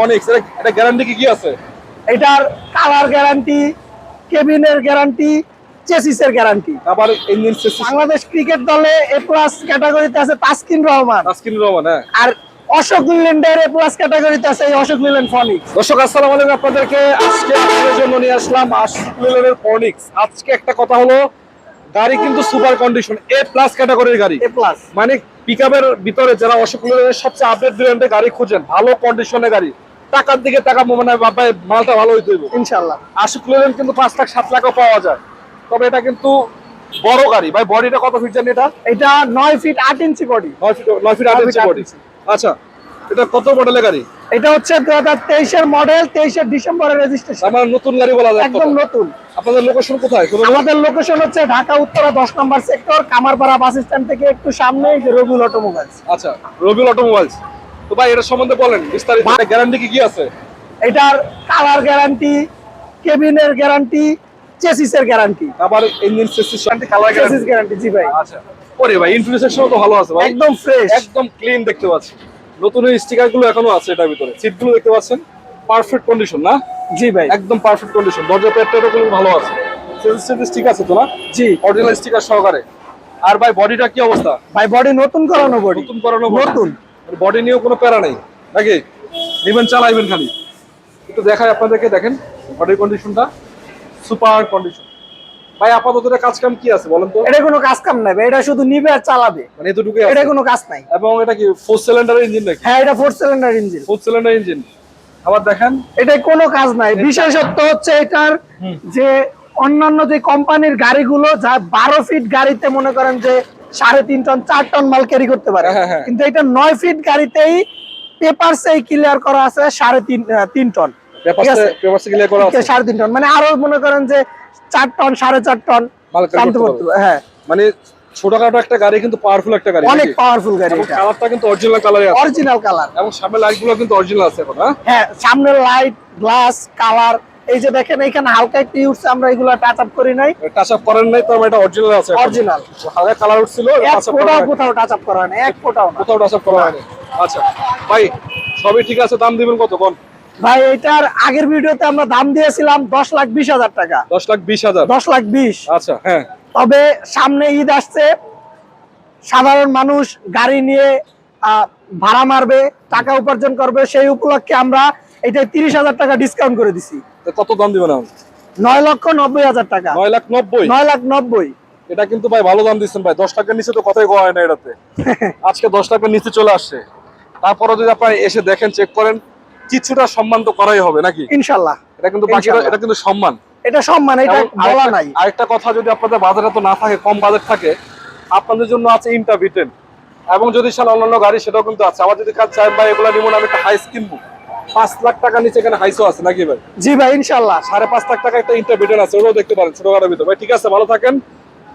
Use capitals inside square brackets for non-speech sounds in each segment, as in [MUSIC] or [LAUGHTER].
Onyx এটা guarantee কি কি আছে? এটার কালার গ্যারান্টি কেবিনের গ্যারান্টি চেসিসের গ্যারান্টি আবার ইঞ্জিন বাংলাদেশ ক্রিকেট দলে এ প্লাস ক্যাটাগরিতে আছে তাসকিন রহমান। তাসকিন রহমান হ্যাঁ। আর অশোক লিল্যান্ডের এ প্লাস ক্যাটাগরিতে আছে এই অশোক লিল্যান্ড ফনিক্স দর্শক আসসালামু আলাইকুম। আপনাদেরকে আজকে আপনাদের জন্য নিয়ে আসলাম আশুলের ফনিক্স আজকে একটা কথা হলো গাড়ি কিন্তু সুপার কন্ডিশন এ প্লাস ক্যাটাগরির গাড়ি। এ প্লাস মানে পিকআপের ভিতরে যারা অশোক সবচেয়ে আপডেট ব্র্যান্ডের গাড়ি খুঁজেন। ভালো কন্ডিশনের গাড়ি। টাকার দিকে টাকা মানে বাবা মালটা ভালো হইতে হইব। ইনশাল্লাহ আশুক লেন কিন্তু পাঁচ লাখ সাত লাখও পাওয়া যায়। তবে এটা কিন্তু বড় গাড়ি। ভাই বডিটা কত ফিট জানি এটা? এটা নয় ফিট আট ইঞ্চি বডি নয় ফিট নয় ফিট আট ইঞ্চি বডি আচ্ছা। এটা কত মডেলের গাড়ি? এটা হচ্ছে দু হাজার তেইশের মডেল তেইশের ডিসেম্বরের রেজিস্ট্রেশন আমার নতুন গাড়ি বলা যায় একদম নতুন। আপনাদের লোকেশন কোথায়? কোনো আমাদের লোকেশন হচ্ছে ঢাকা উত্তরা দশ number sector Kamarpara bus stand থেকে একটু সামনে রবিউল অটোমোবাইলস আচ্ছা রবিউল অটোমোবাইলস তো ভাই এটা সম্বন্ধে বলেন বিস্তারিত। গ্যারান্টি কি কি আছে? এটার কালার গ্যারান্টি কেবিনের গ্যারান্টি চেসিসের গ্যারান্টি আবার engine colour chassis guarantee guarantee জি ভাই। আচ্ছা। ওরে ভাই ইন্টারসেকশন তো ভালো আছে ভাই। একদম ফ্রেশ একদম ক্লিন দেখতে পাচ্ছি। নতুন স্টিকারগুলো এখনও আছে এটার ভিতরে। সিটগুলো দেখতে পাচ্ছেন? পারফেক্ট কন্ডিশন না? জি ভাই। একদম পারফেক্ট কন্ডিশন দরজা গুলো ভালো আছে। সেন্সিটিভ স্টিক আছে তো না? জি। অরিজিনাল স্টিকার সহকারে। আর ভাই বডিটা কি অবস্থা? ভাই বডি নতুন করানো বডি নতুন করানো নতুন। বডি নিয়েও কোনো প্যারা নেই নাকি? নেবেন চালাইবেন খালি। একটু দেখাই আপনাদেরকে দেখেন বডির কন্ডিশনটা সুপার কন্ডিশন ভাই আপাতত এটা কাজ কাম কি আছে বলেন তো? এটা কোনো কাজ কাম নাই এটা শুধু নিবে আর চালাবে। মানে এতটুকু এটা কোনো কাজ নাই। এবং এটা কি ফোর সিলিন্ডারের ইঞ্জিন নাকি? হ্যাঁ এটা four cylinder engine four cylinder engine আবার দেখেন। এটাই কোনো কাজ নাই। বিশেষত্ব হচ্ছে এটার যে অন্যান্য যে কোম্পানির গাড়িগুলো যা বারো ফিট গাড়িতে মনে করেন যে সাড়ে তিন টন চার টন মাল ক্যারি করতে পারে। হ্যাঁ, হ্যাঁ। কিন্তু এটা নয় ফিট গাড়িতেই পেপারসেই ক্লিয়ার করা আছে সাড়ে তিন তিন টন সাড়ে তিন টন। মানে আরও মনে করেন যে চার টন সাড়ে চার টন হ্যাঁ। মানে ছোটখাটো একটা গাড়ি কিন্তু পাওয়ারফুল একটা গাড়ি অনেক নাকি? পাওয়ারফুল গাড়ি কালারটা কিন্তু অরিজিনাল কালারে আছে। অরিজিনাল কালার এবং সামনে লাইট কিন্তু অরিজিনাল আছে এখন হ্যাঁ? লাইট গ্লাস কালার এই যে দেখেন এখানে হালকা একটু উঠছে আমরা এগুলো টাচ আপ করি নাই। টাচ আপ করেন নাই তো এটা অরিজিনাল আছে অরিজিনাল হালকা কালার উঠছিল হয়নি। কোথাও টাচ আপ করা এক ফোটাও না। কোথাও টাচ আপ করা হয়নি। আচ্ছা ভাই সবই ঠিক আছে দাম দিবেন কত কোন? ভাই এটার আগের ভিডিওতে আমরা দাম দিয়েছিলাম দশ লাখ বিশ হাজার টাকা। দশ লাখ বিশ হাজার? দশ লাখ বিশ। আচ্ছা হ্যাঁ। তবে সামনে ঈদ আসছে সাধারণ মানুষ গাড়ি নিয়ে ভাড়া মারবে টাকা উপার্জন করবে সেই উপলক্ষে আমরা এটা তিরিশ হাজার টাকা ডিসকাউন্ট করে দিছি। কত দাম দিবেন এখন? নয় লক্ষ নব্বই হাজার টাকা। নয় লাখ নব্বই? নয় লাখ নব্বই। এটা কিন্তু ভাই ভালো দাম দিচ্ছেন ভাই। দশ টাকার নিচে তো কথাই হয় না এটাতে। [LAUGHS] আজকে দশ টাকার নিচে চলে আসছে। তারপরে যদি আপনার এসে দেখেন চেক করেন কিছুটা সম্মান তো করাই হবে নাকি? ইনশাল্লাহ। এটা কিন্তু এটা কিন্তু সম্মান। এটা সম্মান এটা বলা নাই। আরেকটা কথা যদি আপনাদের বাজারে তো না থাকে কম বাজেট থাকে আপনাদের জন্য আছে ইন্টা বিটেন এবং যদি সাল অন্যান্য গাড়ি সেটাও কিন্তু আছে। আবার যদি কাজ চাই ভাই এগুলো নিব আমি একটা হাইস কিনবো। পাঁচ লাখ টাকা নিচে এখানে হাইসও আছে নাকি ভাই? জি ভাই ইনশাল্লাহ। সাড়ে পাঁচ লাখ টাকা একটা ইন্টার বিটেন আছে ওটাও দেখতে পারেন ছোটখাটো ভিতর। ভাই ঠিক আছে ভালো থাকেন।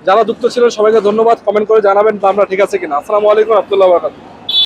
যারা যুক্ত ছিলেন সবাইকে ধন্যবাদ। কমেন্ট করে জানাবেন আমরা ঠিক আছে কিনা। আসসালামু আলাইকুম আব্দুল্লাহ বারাকাতুহু।